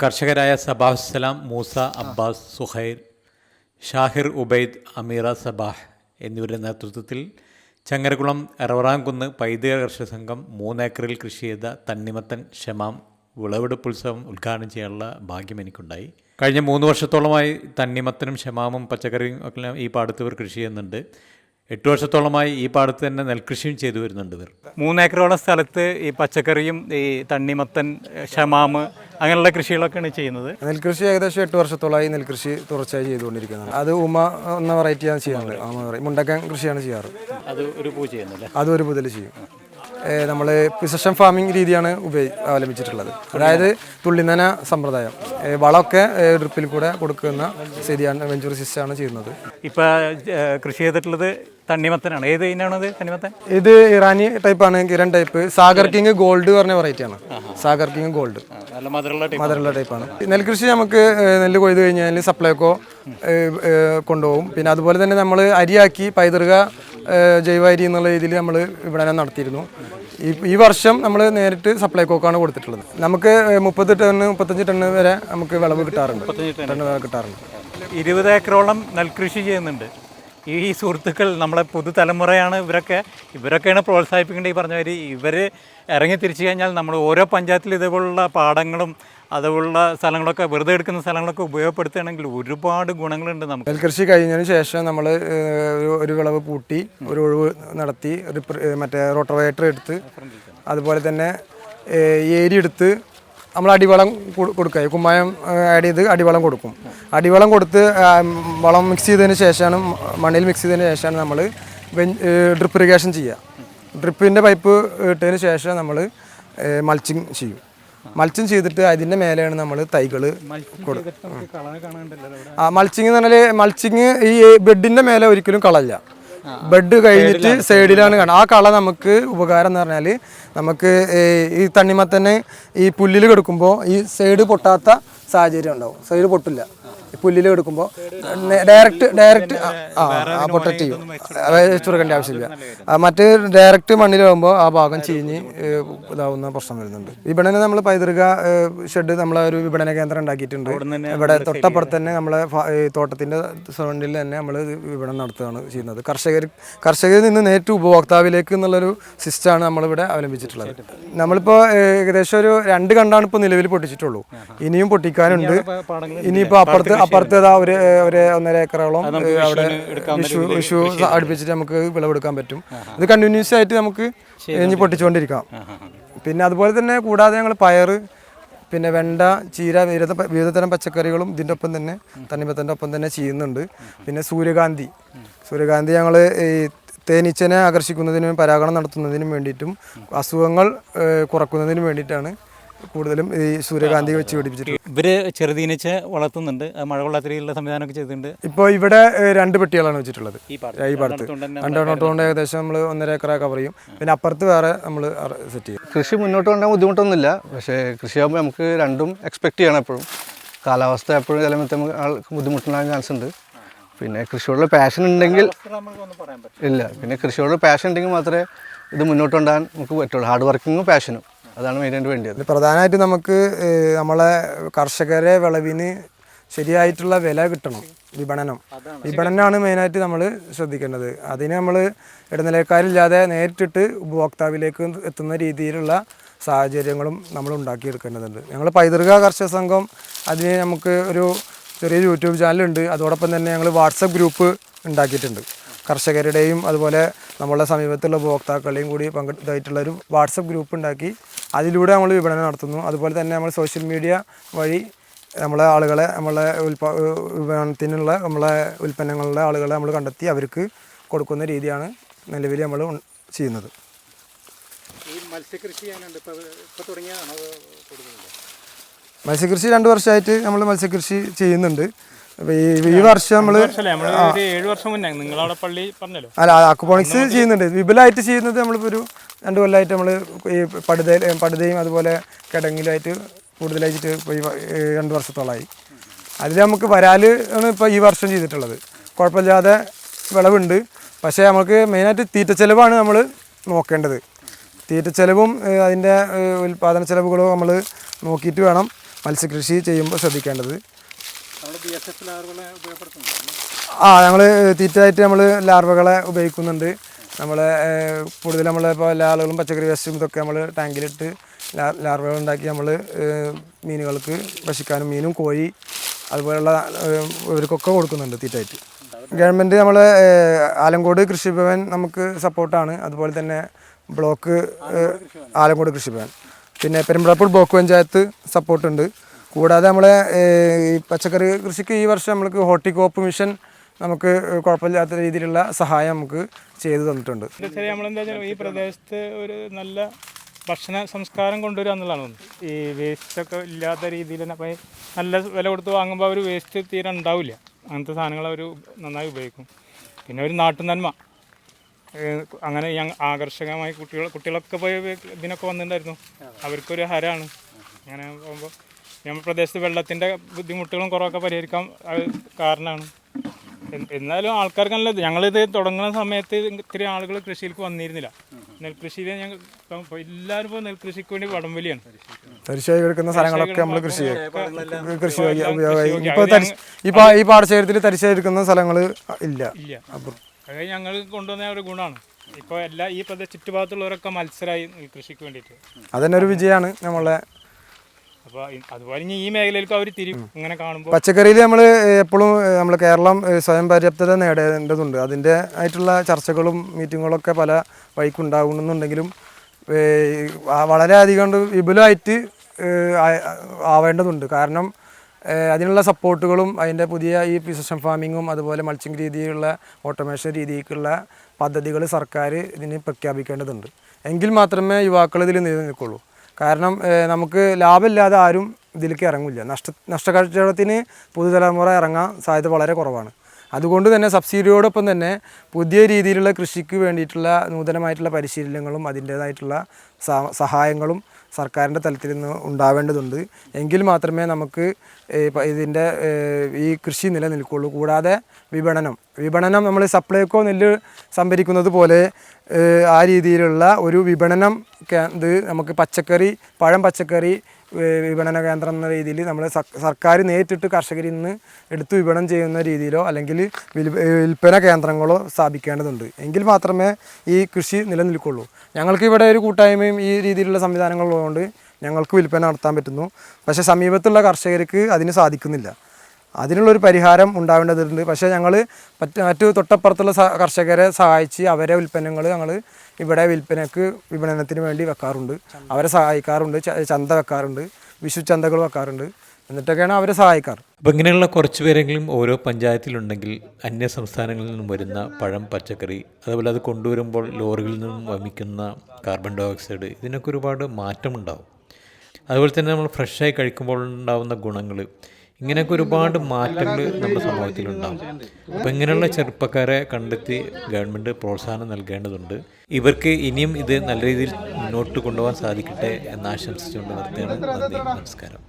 കർഷകരായ സബാഹ് സലാം മൂസ അബ്ബാസ് സുഹൈർ ഷാഹിർ ഉബൈദ് അമീറ സബാഹ് എന്നിവരുടെ നേതൃത്വത്തിൽ ചങ്ങരകുളം എറവറാംകുന്ന് പൈതൃക കർഷക സംഘം മൂന്നേക്കറിൽ കൃഷി ചെയ്ത തണ്ണിമത്തൻ ഷമാം വിളവെടുപ്പ് ഉത്സവം ഉദ്ഘാടനം ചെയ്യാനുള്ള ഭാഗ്യം എനിക്കുണ്ടായി. കഴിഞ്ഞ മൂന്ന് വർഷത്തോളമായി തണ്ണിമത്തനും ഷമാമും പച്ചക്കറിയും ഒക്കെ ഈ പാടത്ത് കൃഷി ചെയ്യുന്നുണ്ട്. എട്ട് വർഷത്തോളമായി ഈ പാടത്ത് തന്നെ നെൽകൃഷിയും ചെയ്തു വരുന്നുണ്ട് ഇവർ. മൂന്നേക്കറോളം സ്ഥലത്ത് ഈ പച്ചക്കറിയും ഈ തണ്ണിമത്തൻ ഷമാമ് അങ്ങനെയുള്ള കൃഷികളൊക്കെയാണ് ചെയ്യുന്നത്. നെൽകൃഷി ഏകദേശം എട്ട് വർഷത്തോളമായി നെൽകൃഷി തുടർച്ചയായി ചെയ്തുകൊണ്ടിരിക്കുന്നത് അത് ഉമ എന്ന വെറൈറ്റിയാണ് ചെയ്യാറുണ്ട് ആ മുണ്ടക്കൻ കൃഷിയാണ് ചെയ്യാറ്. അത് ഒരു പൂ ചെയ്യുന്നില്ല അത് ഒരു മുതൽ ചെയ്യും. നമ്മൾ പ്രിസഷൻ ഫാമിംഗ് രീതിയാണ് ഉപയോഗി അവലംബിച്ചിട്ടുള്ളത്. അതായത് തുള്ളിനന സമ്പ്രദായം. വളമൊക്കെ ഡ്രിപ്പിൽ കൂടെ കൊടുക്കുന്ന സ്ഥിതിയാണ് വെഞ്ചൂർ സിസ്റ്റമാണ് ചെയ്യുന്നത്. ഇപ്പോൾ കൃഷി ചെയ്തിട്ടുള്ളത് തണ്ണിമത്തനാണ്. ഏത് ഇനാണത് തണ്ണിമത്തൻ? ഇത് ഇറാനി ആണ് Kiran type. Sagar king gold പറഞ്ഞ വെറൈറ്റിയാണ്. Sagar king gold. മധുരമുള്ള ടൈപ്പ് ടൈപ്പാണ്. നെൽകൃഷി നമുക്ക് നെല്ല് കൊയ്ത് കഴിഞ്ഞാൽ സപ്ലൈക്കോ കൊണ്ടുപോകും. പിന്നെ അതുപോലെ തന്നെ നമ്മൾ അരിയാക്കി പൈതൃക ജൈവ അരി എന്നുള്ള രീതിയിൽ നമ്മൾ വിപണനം നടത്തിയിരുന്നു. ഈ വർഷം നമ്മൾ നേരിട്ട് സപ്ലൈക്കോക്കാണ് കൊടുത്തിട്ടുള്ളത്. നമുക്ക് മുപ്പത് ടണ്ണ് മുപ്പത്തഞ്ച് ടണ്ണ് വരെ നമുക്ക് വിളവ് കിട്ടാറുണ്ട്. ടണ്ണ് കിട്ടാറുണ്ട്. ഇരുപത് ഏക്കറോളം നെൽകൃഷി ചെയ്യുന്നുണ്ട്. ഈ സുഹൃത്തുക്കൾ നമ്മളെ പുതുതലമുറയാണ് ഇവരൊക്കെ ഇവരൊക്കെയാണ് പ്രോത്സാഹിപ്പിക്കേണ്ടത് ഈ പറഞ്ഞ മാതിരി. ഇവർ ഇറങ്ങി തിരിച്ചു കഴിഞ്ഞാൽ നമ്മൾ ഓരോ പഞ്ചായത്തിൽ ഇതേപോലുള്ള പാടങ്ങളും അതുപോലുള്ള സ്ഥലങ്ങളൊക്കെ വെറുതെ എടുക്കുന്ന സ്ഥലങ്ങളൊക്കെ ഉപയോഗപ്പെടുത്തുകയാണെങ്കിൽ ഒരുപാട് ഗുണങ്ങളുണ്ട് നമുക്ക്. നെൽകൃഷി കഴിഞ്ഞതിന് ശേഷം നമ്മൾ ഒരു വിളവ് പൂട്ടി ഒരു ഒഴിവ് നടത്തി ഒരു മറ്റേ റോട്ടോവേറ്റർ എടുത്ത് അതുപോലെ തന്നെ ഏരി എടുത്ത് നമ്മൾ അടിവളം കൊടുക്കുക. ഈ കുമ്മായം ആഡ് ചെയ്ത് അടിവളം കൊടുക്കും. അടിവളം കൊടുത്ത് വളം മിക്സ് ചെയ്തതിന് ശേഷമാണ് മണ്ണിൽ മിക്സ് ചെയ്തതിന് ശേഷമാണ് നമ്മൾ ഡ്രിപ്പ് ഇറിഗേഷൻ ചെയ്യുക. ഡ്രിപ്പിന്റെ പൈപ്പ് ഇട്ടതിന് ശേഷം നമ്മൾ മൾച്ചിങ് ചെയ്യും. മൾച്ചിങ് ചെയ്തിട്ട് അതിന്റെ മേലെയാണ് നമ്മൾ തൈകൾ കൊടുക്കുക ആ മൾച്ചിങ് എന്ന് പറഞ്ഞാൽ മൾച്ചിങ് ഈ ബെഡിന്റെ മേലെ ഒരിക്കലും കളല്ല. ബെഡ് കഴിഞ്ഞിട്ട് സൈഡിലാണ്. കാണുക. ആ കള നമുക്ക് ഉപകാരം എന്ന് പറഞ്ഞാൽ നമുക്ക് ഈ തണ്ണിമത്തന്നെ ഈ പുല്ലിൽ കിടക്കുമ്പോൾ ഈ സൈഡ് പൊട്ടാത്ത സാഹചര്യം ഉണ്ടാവും. സൈഡ് പൊട്ടില്ല. പുല്ലിൽ എടുക്കുമ്പോൾ ഡയറക്റ്റ് ഡയറക്റ്റ് ആ പൊട്ടറ്റ് ചെയ്യും. വെച്ച് കൊടുക്കേണ്ട. ആവശ്യമില്ല. ആ, മറ്റ് ഡയറക്റ്റ് മണ്ണിൽ പോകുമ്പോൾ ആ ഭാഗം ചീഞ്ഞ് ഇതാവുന്ന പ്രശ്നം വരുന്നുണ്ട്. വിപണന നമ്മൾ പൈതൃക ഷെഡ് നമ്മളെ ഒരു വിപണന കേന്ദ്രം ഉണ്ടാക്കിയിട്ടുണ്ട്. ഇവിടെ തൊട്ടപ്പുറത്ത് തന്നെ നമ്മളെ തോട്ടത്തിന്റെ സൗണ്ടിൽ തന്നെ നമ്മൾ വിപണനം നടത്തുകയാണ് ചെയ്യുന്നത്. കർഷകർ കർഷകരിൽ നിന്ന് നേരിട്ട് ഉപഭോക്താവിലേക്ക് എന്നുള്ളൊരു സിസ്റ്റമാണ് നമ്മളിവിടെ അവലംബിച്ചിട്ടുള്ളത്. നമ്മളിപ്പോൾ ഏകദേശം ഒരു രണ്ട് കണ്ടാണ് ഇപ്പോൾ നിലവിൽ പൊട്ടിച്ചിട്ടുള്ളൂ. ഇനിയും പൊട്ടിക്കാനുണ്ട്. ഇനിയിപ്പോൾ അപ്പുറത്ത് അപ്പുറത്ത് ഏതാ ഒരു ഒരു ഒന്നര ഏക്കറോളം അവിടെ വിഷു വിഷു അടുപ്പിച്ചിട്ട് നമുക്ക് വിളവെടുക്കാൻ പറ്റും. ഇത് കണ്ടിന്യൂസ് ആയിട്ട് നമുക്ക് ഇനി പൊട്ടിച്ചുകൊണ്ടിരിക്കാം. പിന്നെ അതുപോലെ തന്നെ കൂടാതെ ഞങ്ങൾ പയറ് പിന്നെ വെണ്ട ചീര വിവിധ വിവിധ തരം പച്ചക്കറികളും ഇതിന്റെ ഒപ്പം തന്നെ തണ്ണിമത്തന്റെ ഒപ്പം തന്നെ ചെയ്യുന്നുണ്ട്. പിന്നെ സൂര്യകാന്തി. സൂര്യകാന്തി ഞങ്ങൾ ഈ തേനീച്ചനെ ആകർഷിക്കുന്നതിനും പരാഗണം നടത്തുന്നതിനും വേണ്ടിയിട്ടും അസുഖങ്ങൾ കുറക്കുന്നതിനും വേണ്ടിയിട്ടാണ് കൂടുതലും ഈ സൂര്യകാന്തി വെച്ച് പിടിപ്പിച്ചിട്ടുണ്ട് ഇവർ ചെറുതീനിച്ച് വളർത്തുന്നുണ്ട്. മഴ കൊള്ളാത്ത രീതിയിലുള്ള സംവിധാനമൊക്കെ ചെയ്തിട്ടുണ്ട്. ഇപ്പോൾ ഇവിടെ രണ്ട് പെട്ടികളാണ് വെച്ചിട്ടുള്ളത്. ഈ പാടത്ത്. പാടത്ത്. രണ്ടെണ്ണത്തോണ്ട് ഏകദേശം നമ്മൾ ഒന്നര ഏക്കറ കവർ ചെയ്യും പിന്നെ അപ്പുറത്ത് വേറെ നമ്മൾ സെറ്റ് ചെയ്യും. കൃഷി മുന്നോട്ട് കൊണ്ടുപോകാൻ ബുദ്ധിമുട്ടൊന്നുമില്ല. പക്ഷേ കൃഷിയാകുമ്പോൾ നമുക്ക് രണ്ടും എക്സ്പെക്ട് ചെയ്യണം എപ്പോഴും. കാലാവസ്ഥ എപ്പോഴും ചില നമുക്ക് ആൾക്ക് ബുദ്ധിമുട്ടുണ്ടാകാൻ ചാൻസ് ഉണ്ട്. പിന്നെ കൃഷിയോടുള്ള പാഷൻ ഉണ്ടെങ്കിൽ ഇല്ല. പിന്നെ കൃഷിയോടുള്ള പാഷൻ ഉണ്ടെങ്കിൽ മാത്രമേ ഇത് മുന്നോട്ട് കൊണ്ടാൻ നമുക്ക് പറ്റുള്ളൂ. ഹാർഡ് വർക്കിങ്ങും പാഷനും അതാണ് മെയിനായിട്ട് വേണ്ടത് പ്രധാനമായിട്ട് നമുക്ക് നമ്മളെ കർഷകരെ വിളവിന് ശരിയായിട്ടുള്ള വില കിട്ടണം വിപണനം. വിപണനമാണ് മെയിനായിട്ട് നമ്മൾ ശ്രദ്ധിക്കേണ്ടത്. അതിന് നമ്മൾ ഇടനിലക്കാരില്ലാതെ നേരിട്ടിട്ട് ഉപഭോക്താവിലേക്ക് എത്തുന്ന രീതിയിലുള്ള സാഹചര്യങ്ങളും നമ്മൾ ഉണ്ടാക്കിയെടുക്കേണ്ടതുണ്ട്. ഞങ്ങൾ പൈതൃക കർഷക സംഘം അതിന് നമുക്ക് ഒരു ചെറിയ യൂട്യൂബ് ചാനലുണ്ട്. അതോടൊപ്പം തന്നെ ഞങ്ങൾ വാട്സപ്പ് ഗ്രൂപ്പ് ഉണ്ടാക്കിയിട്ടുണ്ട്. കർഷകരുടെയും അതുപോലെ നമ്മളുടെ സമീപത്തുള്ള ഉപഭോക്താക്കളുടെയും കൂടി പങ്കെടുത്തായിട്ടുള്ള ഒരു വാട്സപ്പ് ഗ്രൂപ്പ് ഉണ്ടാക്കി അതിലൂടെ നമ്മൾ വിപണനം നടത്തുന്നു. അതുപോലെ തന്നെ നമ്മൾ സോഷ്യൽ മീഡിയ വഴി നമ്മളെ ആളുകളെ നമ്മളെ ഉൽപാ വിപണനത്തിനുള്ള നമ്മളെ ഉൽപ്പന്നങ്ങളുടെ ആളുകളെ നമ്മൾ കണ്ടെത്തി അവർക്ക് കൊടുക്കുന്ന രീതിയാണ് നിലവിൽ നമ്മൾ ചെയ്യുന്നത്. മത്സ്യകൃഷി രണ്ട് വർഷമായിട്ട് നമ്മൾ മത്സ്യകൃഷി ചെയ്യുന്നുണ്ട്. ഈ ഈ വർഷം നമ്മൾ ഏഴ് വർഷം മുന്നേ നിങ്ങളവിടെ പള്ളി പറഞ്ഞല്ലോ. അല്ല അക്വപോണിക്സ് ചെയ്യുന്നുണ്ട്. വിപുലമായിട്ട് ചെയ്യുന്നത് നമ്മളിപ്പോൾ ഒരു രണ്ട് കൊല്ലമായിട്ട് നമ്മൾ ഈ പടുത പടുതയും അതുപോലെ കിടങ്ങിലായിട്ട് കൂടുതലായിട്ട് ഇപ്പോൾ ഈ രണ്ട് വർഷത്തോളമായി അതിൽ നമുക്ക് വരാൽ ആണ് ഇപ്പോൾ ഈ വർഷം ചെയ്തിട്ടുള്ളത്. കുഴപ്പമില്ലാതെ വിളവുണ്ട്. പക്ഷേ നമുക്ക് മെയിനായിട്ട് തീറ്റ ചെലവാണ് നമ്മൾ നോക്കേണ്ടത്. തീറ്റ ചെലവും അതിന്റെ ഉൽപ്പാദന ചെലവുകളും നമ്മൾ നോക്കിയിട്ട് വേണം മത്സ്യകൃഷി ചെയ്യുമ്പോൾ ശ്രദ്ധിക്കേണ്ടത്. ആ ഞങ്ങൾ തീറ്റയായിട്ട് നമ്മൾ ലാർവകളെ ഉപയോഗിക്കുന്നുണ്ട്. നമ്മൾ കൂടുതൽ നമ്മൾ ഇപ്പോൾ എല്ലാ ആളുകളും പച്ചക്കറി വേസ്റ്റും ഇതൊക്കെ നമ്മൾ ടാങ്കിലിട്ട് ലാർവകൾ ഉണ്ടാക്കി നമ്മൾ മീനുകൾക്ക് ഭക്ഷിക്കാനും മീനും കോഴി അതുപോലുള്ള ഏഹ്, ഇവർക്കൊക്കെ കൊടുക്കുന്നുണ്ട് തീറ്റായിട്ട് ഗവൺമെന്റ് നമ്മൾ ആലങ്കോട് കൃഷിഭവൻ നമുക്ക് സപ്പോർട്ടാണ്. അതുപോലെ തന്നെ ബ്ലോക്ക് ആലങ്കോട് കൃഷിഭവൻ പിന്നെ പെരുമ്പളപ്പൂർ ബ്ലോക്ക് പഞ്ചായത്ത് സപ്പോർട്ടുണ്ട്. കൂടാതെ നമ്മളെ ഈ പച്ചക്കറി കൃഷിക്ക് ഈ വർഷം നമ്മൾക്ക് ഹോർട്ടികോപ്പ് മിഷൻ നമുക്ക് കുഴപ്പമില്ലാത്ത രീതിയിലുള്ള സഹായം നമുക്ക് ചെയ്തു തന്നിട്ടുണ്ട്. ഈ പ്രദേശത്ത് ഒരു നല്ല ഭക്ഷണ സംസ്കാരം കൊണ്ടുവരിക എന്നുള്ളതാണ് ഈ വേസ്റ്റ് ഒക്കെ ഇല്ലാത്ത രീതിയിൽ തന്നെ അപ്പം നല്ല വില കൊടുത്ത് വാങ്ങുമ്പോൾ അവർ വേസ്റ്റ് തീരെ ഉണ്ടാവില്ല. അങ്ങനത്തെ സാധനങ്ങൾ അവർ നന്നായി ഉപയോഗിക്കും. പിന്നെ ഒരു നാട്ടു നന്മ അങ്ങനെ ഞങ്ങൾ ആകർഷകമായി കുട്ടികൾ കുട്ടികളൊക്കെ പോയി ഇതിനൊക്കെ വന്നിട്ടുണ്ടായിരുന്നു. അവർക്കൊരു ഹരമാണ് അങ്ങനെ പോകുമ്പോൾ നമ്മുടെ പ്രദേശത്ത് വെള്ളത്തിന്റെ ബുദ്ധിമുട്ടുകളും കുറവൊക്കെ പരിഹരിക്കാൻ കാരണമാണ്. എന്നാലും ആൾക്കാർക്ക് നല്ല ഞങ്ങളിത് തുടങ്ങുന്ന സമയത്ത് ഇത്തിരി ആളുകൾ കൃഷിയിലേക്ക് വന്നിരുന്നില്ല. നെൽകൃഷിയിൽ ഞങ്ങൾ എല്ലാവരും ഇപ്പോൾ നെൽകൃഷിക്ക് വേണ്ടി വടംവലിയാണ് തരിശായി കിടക്കുന്ന സ്ഥലങ്ങളൊക്കെ നമ്മൾ കൃഷി കൃഷി ഇപ്പൊ ഈ പാടശേഖരത്തിൽ തരിശായി എടുക്കുന്ന സ്ഥലങ്ങൾ ഇല്ല. ഇല്ല അത് ഞങ്ങൾ കൊണ്ടുവന്ന ഒരു ഗുണമാണ് ഇപ്പൊ എല്ലാ ഈ പ്രദേശ ചുറ്റുഭാഗത്തുള്ളവരൊക്കെ മത്സരമായി കൃഷിക്ക് വേണ്ടിയിട്ട്. അതന്നെ ഒരു വിജയമാണ് നമ്മളെ അപ്പോൾ അതുപോലെ ഇനി ഈ മേഖലയിലേക്ക് അവർ തിരിയും. ഇങ്ങനെ കാണുമ്പോൾ പച്ചക്കറിയിൽ നമ്മൾ എപ്പോഴും നമ്മൾ കേരളം സ്വയം പര്യാപ്തത നേടേണ്ടതുണ്ട്. അതിന്റെ ആയിട്ടുള്ള ചർച്ചകളും മീറ്റിങ്ങുകളൊക്കെ പല വഴിക്കുണ്ടാകുന്നുണ്ടെങ്കിലും വളരെയധികം വിപുലമായിട്ട് ആവേണ്ടതുണ്ട്. കാരണം അതിനുള്ള സപ്പോർട്ടുകളും അതിന്റെ പുതിയ ഈ പ്രിസിഷൻ ഫാമിങ്ങും അതുപോലെ മൾച്ചിങ് രീതിയിലുള്ള ഓട്ടോമേഷൻ രീതിക്കുള്ള പദ്ധതികൾ സർക്കാർ ഇതിന് പ്രഖ്യാപിക്കേണ്ടതുണ്ട്. എങ്കിൽ മാത്രമേ യുവാക്കൾ ഇതിൽ നിലനിൽക്കുള്ളൂ. കാരണം നമുക്ക് ലാഭമില്ലാതെ ആരും ഇതിലേക്ക് ഇറങ്ങില്ല. നഷ്ട നഷ്ടക്കച്ചവടത്തിന് പുതുതലമുറ ഇറങ്ങാൻ സാധ്യത വളരെ കുറവാണ്. അതുകൊണ്ട് തന്നെ സബ്സിഡിയോടൊപ്പം തന്നെ പുതിയ രീതിയിലുള്ള കൃഷിക്ക് വേണ്ടിയിട്ടുള്ള നൂതനമായിട്ടുള്ള പരിശീലനങ്ങളും അതിന്റേതായിട്ടുള്ള സഹായങ്ങളും സർക്കാരിന്റെ തലത്തിൽ നിന്ന് ഉണ്ടാവേണ്ടതുണ്ട്. എങ്കിൽ മാത്രമേ നമുക്ക് ഇതിന്റെ ഈ കൃഷി നിലനിൽക്കുള്ളൂ. കൂടാതെ വിപണനം. വിപണനം നമ്മൾ സപ്ലൈക്കോ നെല്ല് സംഭരിക്കുന്നത് പോലെ ആ രീതിയിലുള്ള ഒരു വിപണനം ഇത് നമുക്ക് പച്ചക്കറി പഴം പച്ചക്കറി വിപണന കേന്ദ്രം എന്ന രീതിയിൽ നമ്മൾ സർക്കാർ നേരിട്ടിട്ട് കർഷകരിൽ നിന്ന് എടുത്ത് വിപണനം ചെയ്യുന്ന രീതിയിലോ അല്ലെങ്കിൽ വിൽപ്പന കേന്ദ്രങ്ങളോ സ്ഥാപിക്കേണ്ടതുണ്ട്. എങ്കിൽ മാത്രമേ ഈ കൃഷി നിലനിൽക്കുള്ളൂ. ഞങ്ങൾക്ക് ഇവിടെ ഒരു കൂട്ടായ്മയും ഈ രീതിയിലുള്ള സംവിധാനങ്ങളുള്ളതുകൊണ്ട് ഞങ്ങൾക്ക് വിൽപ്പന നടത്താൻ പറ്റുന്നു. പക്ഷേ സമീപത്തുള്ള കർഷകർക്ക് അതിന് സാധിക്കുന്നില്ല. അതിനുള്ളൊരു പരിഹാരം ഉണ്ടാവേണ്ടതുണ്ട്. പക്ഷേ ഞങ്ങൾ മറ്റ് മറ്റു തൊട്ടപ്പുറത്തുള്ള കർഷകരെ സഹായിച്ച് അവരെ ഉൽപ്പന്നങ്ങൾ ഞങ്ങൾ ഇവിടെ വിൽപ്പനക്ക് വിപണനത്തിന് വേണ്ടി വെക്കാറുണ്ട്. അവരെ സഹായിക്കാറുണ്ട്. ചന്ത വെക്കാറുണ്ട്. വിഷു ചന്തകൾ വെക്കാറുണ്ട്. എന്നിട്ടൊക്കെയാണ് അവരെ സഹായിക്കാറ്. അപ്പോൾ ഇങ്ങനെയുള്ള കുറച്ച് പേരെങ്കിലും ഓരോ പഞ്ചായത്തിലുണ്ടെങ്കിൽ അന്യ സംസ്ഥാനങ്ങളിൽ നിന്നും വരുന്ന പഴം പച്ചക്കറി അതുപോലെ അത് കൊണ്ടുവരുമ്പോൾ ലോറികളിൽ നിന്നും വമിക്കുന്ന കാർബൺ ഡൈ ഓക്സൈഡ് ഇതിനൊക്കെ ഒരുപാട് മാറ്റമുണ്ടാവും. അതുപോലെ തന്നെ നമ്മൾ ഫ്രഷായി കഴിക്കുമ്പോൾ ഉണ്ടാകുന്ന ഗുണങ്ങൾ ഇങ്ങനെയൊക്കെ ഒരുപാട് മാറ്റങ്ങൾ നമ്മുടെ സമൂഹത്തിലുണ്ടാകും അപ്പോൾ ഇങ്ങനെയുള്ള ചെറുപ്പക്കാരെ കണ്ടെത്തി ഗവൺമെന്റ് പ്രോത്സാഹനം നൽകേണ്ടതുണ്ട്. ഇവർക്ക് ഇനിയും ഇത് നല്ല രീതിയിൽ മുന്നോട്ട് കൊണ്ടുപോകാൻ സാധിക്കട്ടെ എന്ന് ആശംസിച്ചുകൊണ്ട് നിർത്തുകയാണ്. നന്ദി. നമസ്കാരം.